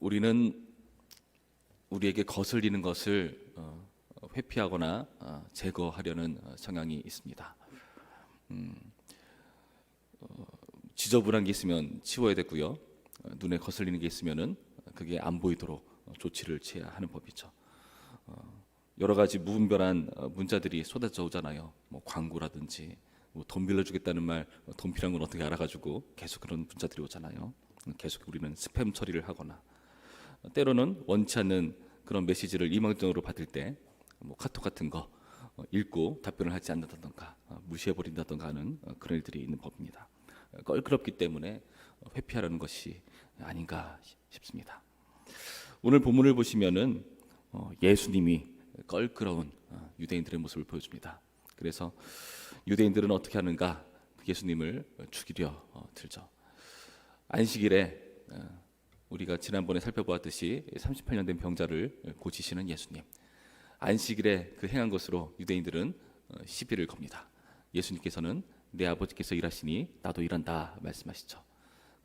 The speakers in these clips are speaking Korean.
우리는 우리에게 거슬리는 것을 어, 회피하거나 어, 제거하려는 어, 성향이 있습니다. 음, 어, 지저분한 게 있으면 치워야 되고요. 어, 눈에 거슬리는 게 있으면은 그게 안 보이도록 어, 조치를 취해야 하는 법이죠. 어, 여러 가지 무분별한 어, 문자들이 쏟아져 오잖아요. 뭐 광고라든지 뭐 돈 빌려주겠다는 말, 어, 돈 필요한 건 어떻게 알아가지고 계속 그런 문자들이 오잖아요. 음, 계속 우리는 스팸 처리를 하거나 어, 때로는 원치 않는 그런 메시지를 이망정으로 받을 때 뭐 카톡 같은 거 어, 읽고 답변을 하지 않는다던가 어, 무시해 버린다던가 하는 어, 그런 일들이 있는 법입니다. 어, 껄끄럽기 때문에 어, 회피하라는 것이 아닌가 싶습니다. 오늘 본문을 보시면은 어, 예수님이 껄끄러운 어, 유대인들의 모습을 보여줍니다. 그래서 유대인들은 어떻게 하는가? 예수님을 죽이려 어, 들죠. 안식일에 어, 우리가 지난번에 살펴보았듯이 38년 된 병자를 고치시는 예수님. 안식일에 그 행한 것으로 유대인들은 어, 시비를 겁니다. 예수님께서는 내 아버지께서 일하시니 나도 일한다 말씀하시죠.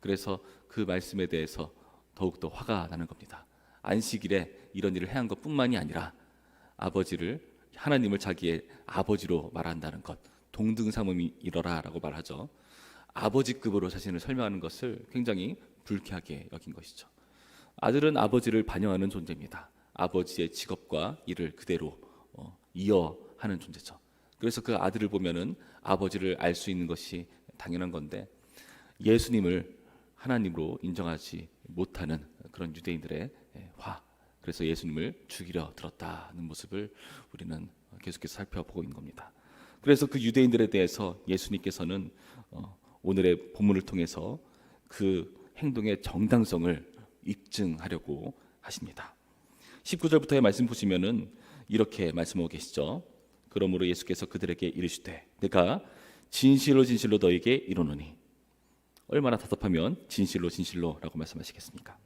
그래서 그 말씀에 대해서 더욱더 화가 나는 겁니다. 안식일에 이런 일을 행한 것뿐만이 아니라 아버지를 하나님을 자기의 아버지로 말한다는 것 동등삼음이 이러라라고 말하죠. 아버지급으로 자신을 설명하는 것을 굉장히 불쾌하게 여긴 것이죠. 아들은 아버지를 반영하는 존재입니다. 아버지의 직업과 일을 그대로 어, 이어하는 존재죠. 그래서 그 아들을 보면은 아버지를 알 수 있는 것이 당연한 건데 예수님을 하나님으로 인정하지 못하는 그런 유대인들의 예, 화. 그래서 예수님을 죽이려 들었다는 모습을 우리는 계속해서 살펴보고 있는 겁니다. 그래서 그 유대인들에 대해서 예수님께서는 어, 오늘의 본문을 통해서 그 행동의 정당성을 입증하려고 하십니다. 19절부터의 말씀 보시면은 이렇게 말씀하고 계시죠. 그러므로 예수께서 그들에게 이르시되 내가 진실로 진실로 너에게 이르노니 얼마나 답답하면 진실로 진실로라고 말씀하시겠습니까?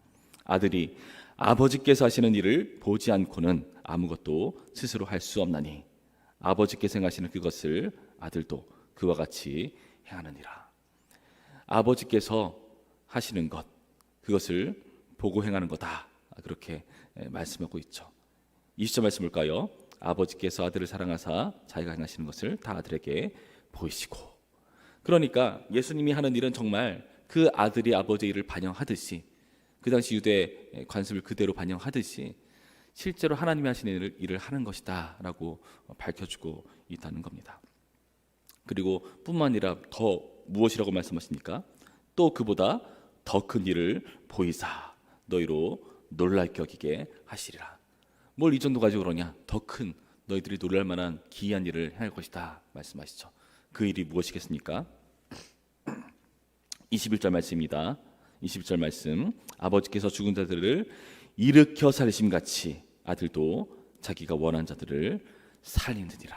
아들이 아버지께서 하시는 일을 보지 않고는 아무것도 스스로 할 수 없나니 아버지께서 행하시는 그것을 아들도 그와 같이 행하느니라. 아버지께서 하시는 것 그것을 보고 행하는 거다. 그렇게 말씀하고 있죠. 20절 말씀 볼까요? 아버지께서 아들을 사랑하사 자기가 행하시는 것을 다 아들에게 보이시고 그러니까 예수님이 하는 일은 정말 그 아들이 아버지의 일을 반영하듯이 그 당시 유대 관습을 그대로 반영하듯이 실제로 하나님이 하시는 일을, 하는 것이다라고 밝혀주고 있다는 겁니다. 그리고 뿐만 아니라 더 무엇이라고 말씀하십니까? 또 그보다 더 큰 일을 보이사 너희로 놀랄 격이게 하시리라. 뭘 이 정도 가지고 그러냐? 더 큰 너희들이 놀랄 만한 기이한 일을 행할 것이다 말씀하시죠. 그 일이 무엇이겠습니까? 21절 말씀입니다. 21절 말씀. 아버지께서 죽은 자들을 일으켜 살리심 같이 아들도 자기가 원한 자들을 살리느니라.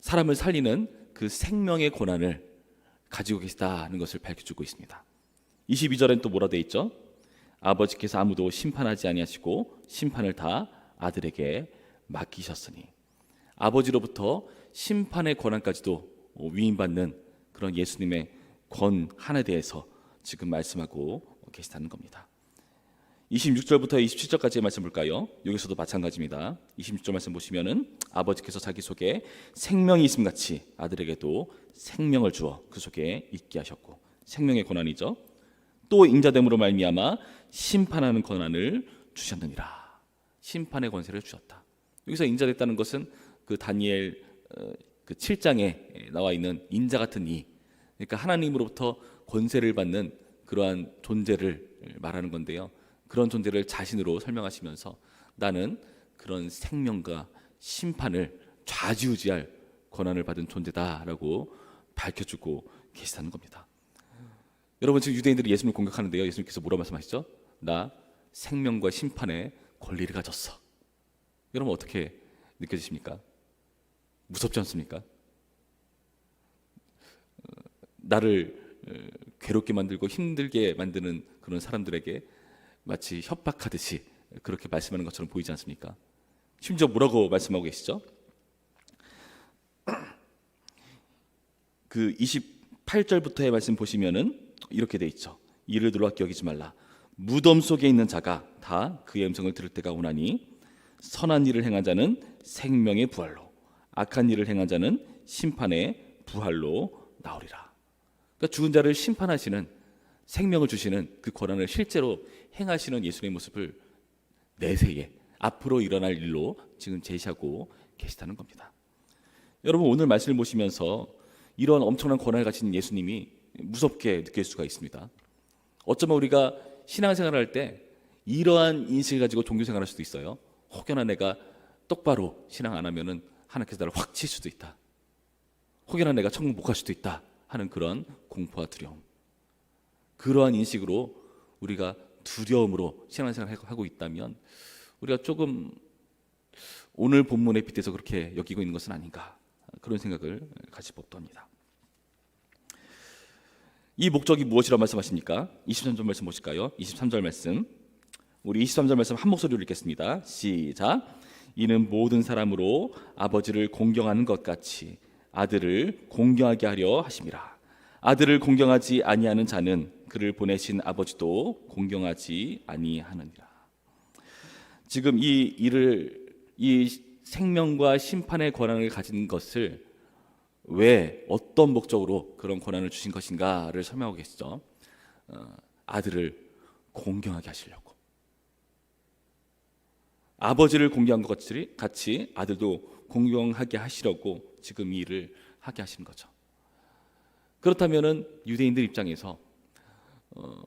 사람을 살리는 그 생명의 고난을 가지고 계시다는 것을 밝혀주고 있습니다. 22절엔 또 뭐라 돼 있죠? 아버지께서 아무도 심판하지 아니하시고 심판을 다 아들에게 맡기셨으니 아버지로부터 심판의 권한까지도 위임받는 그런 예수님의 권한에 대해서 지금 말씀하고 계시다는 겁니다. 26절부터 27절까지의 말씀 볼까요? 여기서도 마찬가지입니다. 26절 말씀 보시면은 아버지께서 자기 속에 생명이 있음 같이 아들에게도 생명을 주어 그 속에 있게 하셨고 생명의 권한이죠. 또 인자됨으로 말미암아 심판하는 권한을 주셨느니라. 심판의 권세를 주셨다. 여기서 인자됐다는 것은 그 다니엘 어, 그 7장에 나와 있는 인자 같은 이 그러니까 하나님으로부터 권세를 받는 그러한 존재를 말하는 건데요. 그런 존재를 자신으로 설명하시면서 나는 그런 생명과 심판을 좌지우지할 권한을 받은 존재다라고 밝혀주고 계시다는 겁니다. 여러분 지금 유대인들이 예수님을 공격하는데요. 예수님께서 뭐라 말씀하시죠? 나 생명과 심판의 권리를 가졌어. 여러분 어떻게 느껴지십니까? 무섭지 않습니까? 어, 나를 어, 괴롭게 만들고 힘들게 만드는 그런 사람들에게 마치 협박하듯이 그렇게 말씀하는 것처럼 보이지 않습니까? 심지어 뭐라고 말씀하고 계시죠? 그 28절부터의 말씀 보시면은 이렇게 돼 있죠. 이를 놀랍게 여기지 말라. 무덤 속에 있는 자가 다 그의 음성을 들을 때가 오나니 선한 일을 행한 자는 생명의 부활로 악한 일을 행한 자는 심판의 부활로 나오리라. 그러니까 죽은 자를 심판하시는 생명을 주시는 그 권한을 실제로 행하시는 예수님의 모습을 내세에 앞으로 일어날 일로 지금 제시하고 계시다는 겁니다. 여러분 오늘 말씀을 보시면서 이런 엄청난 권한을 가진 예수님이 무섭게 느낄 수가 있습니다. 어쩌면 우리가 신앙생활을 할때 이러한 인식을 가지고 종교생활 할 수도 있어요. 혹여나 내가 똑바로 신앙 안 하면은 하나님께서 나를 확 칠 수도 있다. 혹여나 내가 천국 못 갈 수도 있다 하는 그런 공포와 두려움. 그러한 인식으로 우리가 두려움으로 신앙생활을 하고 있다면 우리가 조금 오늘 본문에 빗대서 그렇게 여기고 있는 것은 아닌가 그런 생각을 가질 법도 합니다. 이 목적이 무엇이라 말씀하십니까? 23절 말씀 보실까요? 23절 말씀. 우리 23절 말씀 한 목소리로 읽겠습니다. 시작. 이는 모든 사람으로 아버지를 공경하는 것 같이 아들을 공경하게 하려 하심이라. 아들을 공경하지 아니하는 자는 그를 보내신 아버지도 공경하지 아니하느니라. 지금 이 일을 이 생명과 심판의 권한을 가진 것을 왜 어떤 목적으로 그런 권한을 주신 것인가를 설명하고 계시죠. 어, 아들을 공경하게 하시려고. 아버지를 공경한 것 같이, 아들도 공경하게 하시려고 지금 이 일을 하게 하시는 거죠. 그렇다면은 유대인들 입장에서 어,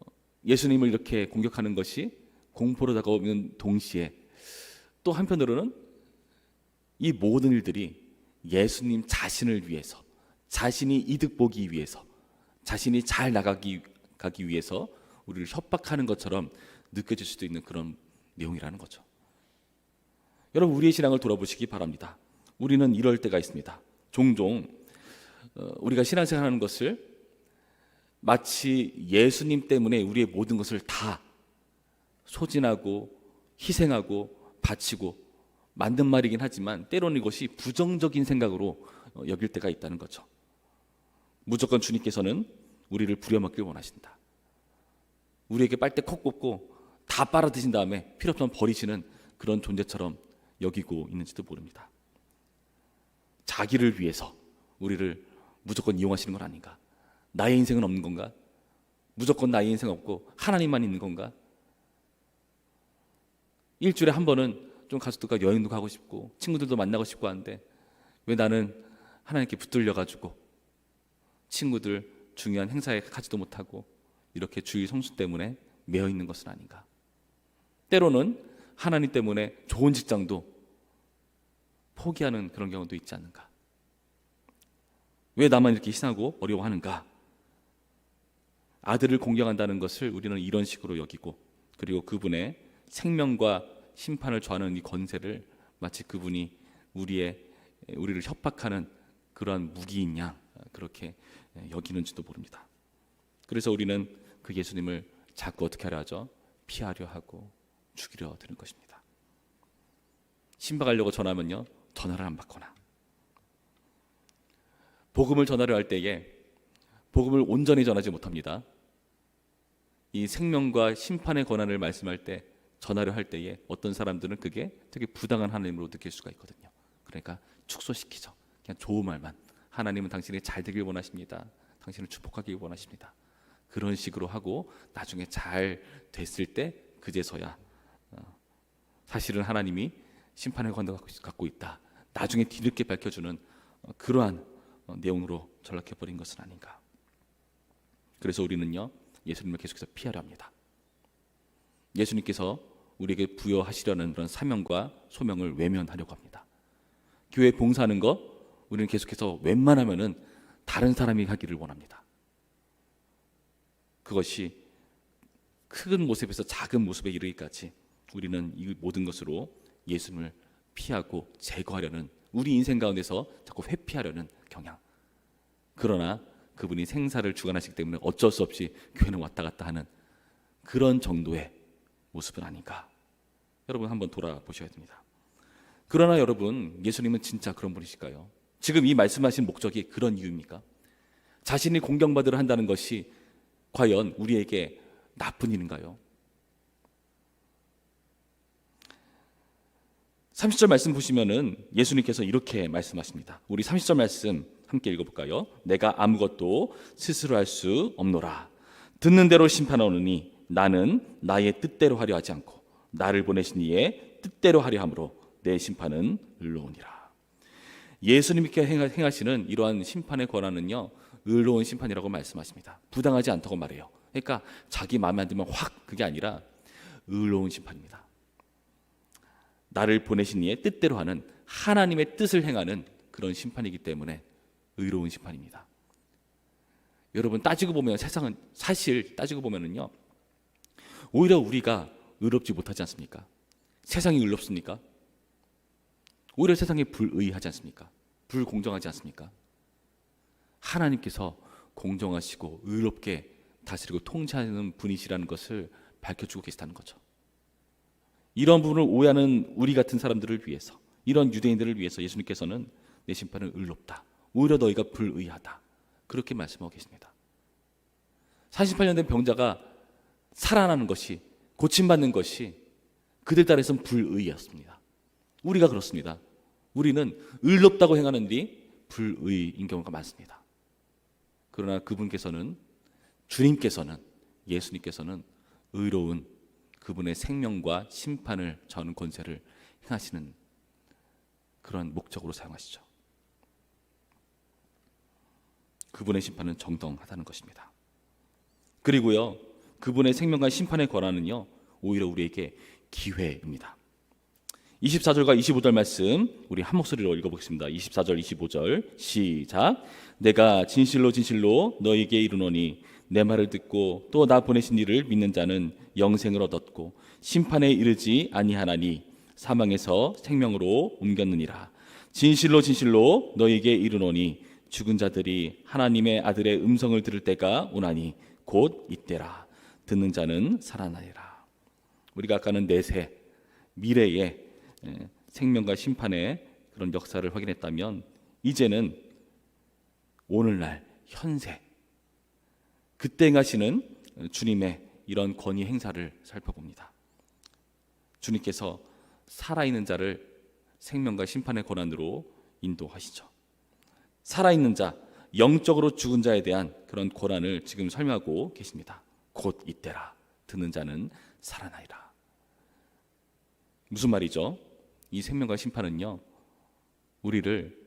예수님을 이렇게 공격하는 것이 공포로 다가오는 동시에 또 한편으로는 이 모든 일들이 예수님 자신을 위해서 자신이 이득 보기 위해서 자신이 잘 나가기 가기 위해서 우리를 협박하는 것처럼 느껴질 수도 있는 그런 내용이라는 거죠. 여러분 우리의 신앙을 돌아보시기 바랍니다. 우리는 이럴 때가 있습니다. 종종 어, 우리가 신앙생활하는 것을 마치 예수님 때문에 우리의 모든 것을 다 소진하고 희생하고 바치고 만든 말이긴 하지만 때로는 이것이 부정적인 생각으로 어, 여길 때가 있다는 거죠. 무조건 주님께서는 우리를 부려먹길 원하신다. 우리에게 빨대 콕 뽑고 다 빨아드신 다음에 필요 없으면 버리시는 그런 존재처럼 여기고 있는지도 모릅니다. 자기를 위해서 우리를 무조건 이용하시는 건 아닌가? 나의 인생은 없는 건가? 무조건 나의 인생 없고 하나님만 있는 건가? 일주일에 한 번은 좀 가족들과 여행도 가고 싶고 친구들도 만나고 싶고 하는데 왜 나는 하나님께 붙들려 가지고 친구들 중요한 행사에 가지도 못하고 이렇게 주의 성수 때문에 매여 있는 것은 아닌가? 때로는 하나님 때문에 좋은 직장도 포기하는 그런 경우도 있지 않는가? 왜 나만 이렇게 희생하고 어려워하는가? 아들을 공경한다는 것을 우리는 이런 식으로 여기고 그리고 그분의 생명과 심판을 저하는 이 권세를 마치 그분이 우리의 우리를 협박하는 그러한 무기인 양 그렇게 여기는지도 모릅니다. 그래서 우리는 그 예수님을 자꾸 어떻게 하려 하죠? 피하려 하고 죽이려 드는 것입니다. 신박하려고 전하면요 전화를 안 받거나 복음을 전하려 할 때에 복음을 온전히 전하지 못합니다. 이 생명과 심판의 권한을 말씀할 때 전하려 할 때에 어떤 사람들은 그게 되게 부당한 하나님으로 느낄 수가 있거든요. 그러니까 축소시키죠. 그냥 좋은 말만 하나님은 당신이 잘 되길 원하십니다. 당신을 축복하길 원하십니다. 그런 식으로 하고 나중에 잘 됐을 때 그제서야 어, 사실은 하나님이 심판의 권한을 갖고 있다. 나중에 뒤늦게 밝혀주는 어, 그러한 어, 내용으로 전락해 버린 것은 아닌가. 그래서 우리는요 예수님을 계속해서 피하려 합니다. 예수님께서 우리에게 부여하시려는 그런 사명과 소명을 외면하려고 합니다. 교회 봉사하는 거 우리는 계속해서 웬만하면은 다른 사람이 하기를 원합니다. 그것이 큰 모습에서 작은 모습에 이르기까지 우리는 이 모든 것으로 예수님을 피하고 제거하려는 우리 인생 가운데서 자꾸 회피하려는 경향. 그러나 그분이 생사를 주관하시기 때문에 어쩔 수 없이 교회는 왔다 갔다 하는 그런 정도의 모습은 아닌가. 여러분 한번 돌아보셔야 됩니다. 그러나 여러분, 예수님은 진짜 그런 분이실까요? 지금 이 말씀하신 목적이 그런 이유입니까? 자신이 공경받으려 한다는 것이 과연 우리에게 나쁜 일인가요? 30절 말씀 보시면은 예수님께서 이렇게 말씀하십니다. 우리 30절 말씀 함께 읽어볼까요? 내가 아무것도 스스로 할 수 없노라. 듣는 대로 심판하오니 나는 나의 뜻대로 하려 하지 않고 나를 보내신 이의 뜻대로 하려 함으로 내 심판은 의로우니라. 예수님께 행하- 행하시는 이러한 심판의 권한은요 의로운 심판이라고 말씀하십니다. 부당하지 않다고 말해요. 그러니까 자기 마음에 안 들면 확 그게 아니라 의로운 심판입니다. 나를 보내신 이의 뜻대로 하는 하나님의 뜻을 행하는 그런 심판이기 때문에 의로운 심판입니다. 여러분 따지고 보면 세상은 사실 따지고 보면은요 오히려 우리가 의롭지 못하지 않습니까? 세상이 의롭습니까? 오히려 세상이 불의하지 않습니까? 불공정하지 않습니까? 하나님께서 공정하시고 의롭게 다스리고 통치하는 분이시라는 것을 밝혀주고 계시다는 거죠. 이런 부분을 오해하는 우리 같은 사람들을 위해서 이런 유대인들을 위해서 예수님께서는 내 심판은 의롭다. 오히려 너희가 불의하다. 그렇게 말씀하고 계십니다. 48년 된 병자가 살아나는 것이 고침받는 것이 그들 딸에선 불의였습니다. 우리가 그렇습니다. 우리는 의롭다고 행하는 일이 불의인 경우가 많습니다. 그러나 그분께서는 주님께서는 예수님께서는 의로운 그분의 생명과 심판을 저는 권세를 행하시는 그런 목적으로 사용하시죠. 그분의 심판은 정당하다는 것입니다. 그리고요, 그분의 생명과 심판의 권한은요, 오히려 우리에게 기회입니다. 24절과 25절 말씀 우리 한 목소리로 읽어보겠습니다. 24절, 25절 시작. 내가 진실로 진실로 너에게 이르노니 내 말을 듣고 또 나 보내신 이를 믿는 자는 영생을 얻었고 심판에 이르지 아니하나니 사망에서 생명으로 옮겼느니라. 진실로 진실로 너에게 이르노니 죽은 자들이 하나님의 아들의 음성을 들을 때가 오나니 곧 이때라. 듣는 자는 살아나리라. 우리가 아까는 내세 미래의 예, 생명과 심판의 그런 역사를 확인했다면 이제는 오늘날 현세 그때 행하시는 주님의 이런 권위 행사를 살펴봅니다. 주님께서 살아있는 자를 생명과 심판의 권한으로 인도하시죠. 살아있는 자, 영적으로 죽은 자에 대한 그런 권한을 지금 설명하고 계십니다. 곧 이때라. 듣는 자는 살아나리라. 무슨 말이죠? 이 생명과 심판은요, 우리를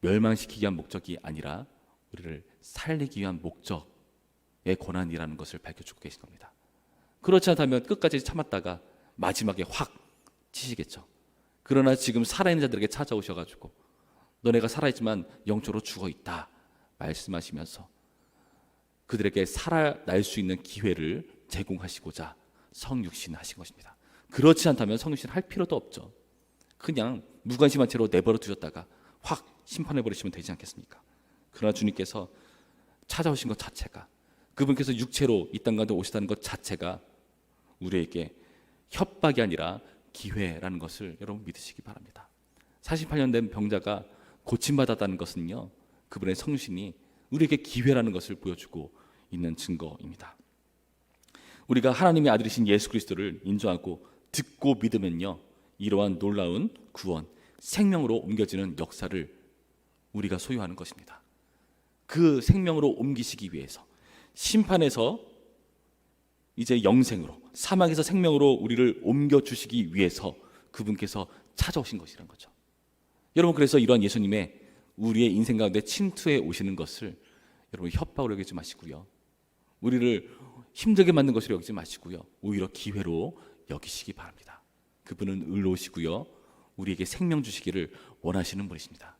멸망시키기 위한 목적이 아니라 우리를 살리기 위한 목적의 권한이라는 것을 밝혀주고 계신 겁니다. 그렇지 않다면 끝까지 참았다가 마지막에 확 치시겠죠. 그러나 지금 살아있는 자들에게 찾아오셔가지고 너네가 살아있지만 영적으로 죽어 있다 말씀하시면서 그들에게 살아날 수 있는 기회를 제공하시고자 성육신 하신 것입니다. 그렇지 않다면 성육신 할 필요도 없죠. 그냥 무관심한 채로 내버려 두셨다가 확 심판해 버리시면 되지 않겠습니까? 그러나 주님께서 찾아오신 것 자체가 그분께서 육체로 이 땅 가운데 오시다는 것 자체가 우리에게 협박이 아니라 기회라는 것을 여러분 믿으시기 바랍니다. 48년 된 병자가 고침받았다는 것은요. 그분의 성신이 우리에게 기회라는 것을 보여주고 있는 증거입니다. 우리가 하나님의 아들이신 예수 그리스도를 인정하고 듣고 믿으면요. 이러한 놀라운 구원, 생명으로 옮겨지는 역사를 우리가 소유하는 것입니다. 그 생명으로 옮기시기 위해서 심판에서 이제 영생으로 사망에서 생명으로 우리를 옮겨 주시기 위해서 그분께서 찾아오신 것이란 거죠. 여러분 그래서 이러한 예수님의 우리의 인생 가운데 침투해 오시는 것을 여러분 협박으로 여기지 마시고요. 우리를 힘들게 만든 것으로 여기지 마시고요. 오히려 기회로 여기시기 바랍니다. 그분은 의로우시고요. 우리에게 생명 주시기를 원하시는 분이십니다.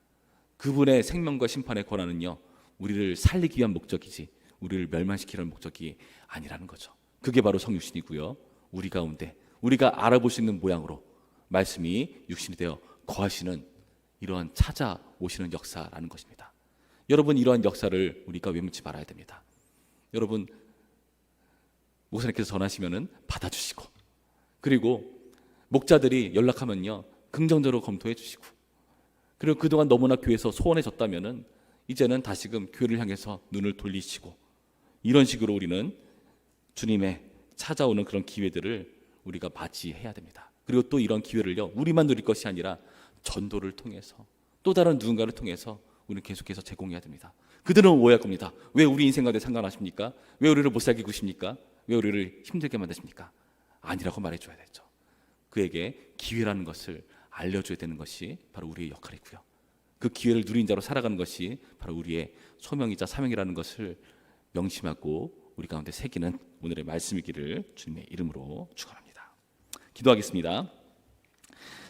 그분의 생명과 심판의 권한은요. 우리를 살리기 위한 목적이지 우리를 멸망시키려는 목적이 아니라는 거죠. 그게 바로 성육신이고요. 우리 가운데 우리가 알아볼 수 있는 모양으로 말씀이 육신이 되어 거하시는 이러한 찾아오시는 역사라는 것입니다. 여러분 이러한 역사를 우리가 외면치 말아야 됩니다. 여러분 목사님께서 전하시면은 받아주시고 그리고 목자들이 연락하면요 긍정적으로 검토해 주시고 그리고 그동안 너무나 교회에서 소원해졌다면은 이제는 다시금 교회를 향해서 눈을 돌리시고 이런 식으로 우리는 주님의 찾아오는 그런 기회들을 우리가 맞이해야 됩니다. 그리고 또 이런 기회를요 우리만 누릴 것이 아니라 전도를 통해서 또 다른 누군가를 통해서 우리는 계속해서 제공해야 됩니다. 그들은 오해할 겁니다. 왜 우리 인생 가운데 상관하십니까? 왜 우리를 못 살게 구십니까? 왜 우리를 힘들게 만드십니까? 아니라고 말해줘야 되죠. 그에게 기회라는 것을 알려줘야 되는 것이 바로 우리의 역할이고요. 그 기회를 누린 자로 살아가는 것이 바로 우리의 소명이자 사명이라는 것을 명심하고 우리 가운데 새기는 오늘의 말씀이기를 주님의 이름으로 축원합니다. 기도하겠습니다.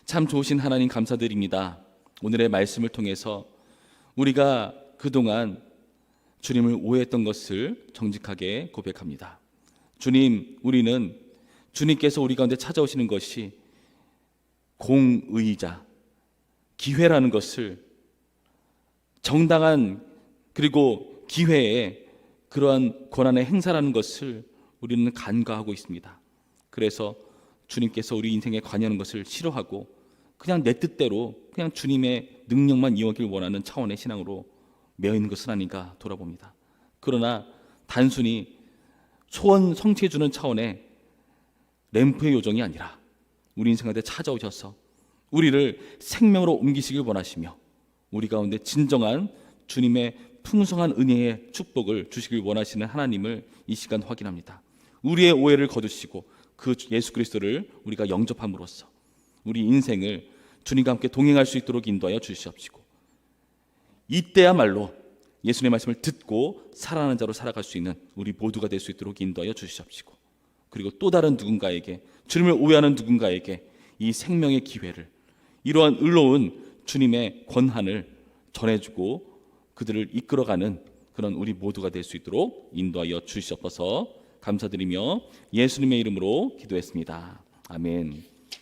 참 좋으신 하나님 감사드립니다. 오늘의 말씀을 통해서 우리가 그동안 주님을 오해했던 것을 정직하게 고백합니다. 주님, 우리는 주님께서 우리 가운데 찾아오시는 것이 공의자, 기회라는 것을 정당한 그리고 기회에 그러한 권한의 행사라는 것을 우리는 간과하고 있습니다. 그래서 주님께서 우리 인생에 관여하는 것을 싫어하고 그냥 내 뜻대로 그냥 주님의 능력만 이용하길 원하는 차원의 신앙으로 매여 있는 것은 아닌가 돌아봅니다. 그러나 단순히 소원 성취해 주는 차원의 램프의 요정이 아니라 우리 인생 가운데 찾아오셔서 우리를 생명으로 옮기시길 원하시며 우리 가운데 진정한 주님의 풍성한 은혜의 축복을 주시길 원하시는 하나님을 이 시간 확인합니다. 우리의 오해를 거두시고 그 예수 그리스도를 우리가 영접함으로써 우리 인생을 주님과 함께 동행할 수 있도록 인도하여 주시옵시고 이때야말로 예수님의 말씀을 듣고 살아가는 자로 살아갈 수 있는 우리 모두가 될 수 있도록 인도하여 주시옵시고 그리고 또 다른 누군가에게 주님을 오해하는 누군가에게 이 생명의 기회를 이러한 의로운 주님의 권한을 전해주고 그들을 이끌어가는 그런 우리 모두가 될 수 있도록 인도하여 주시옵소서 감사드리며 예수님의 이름으로 기도했습니다. 아멘.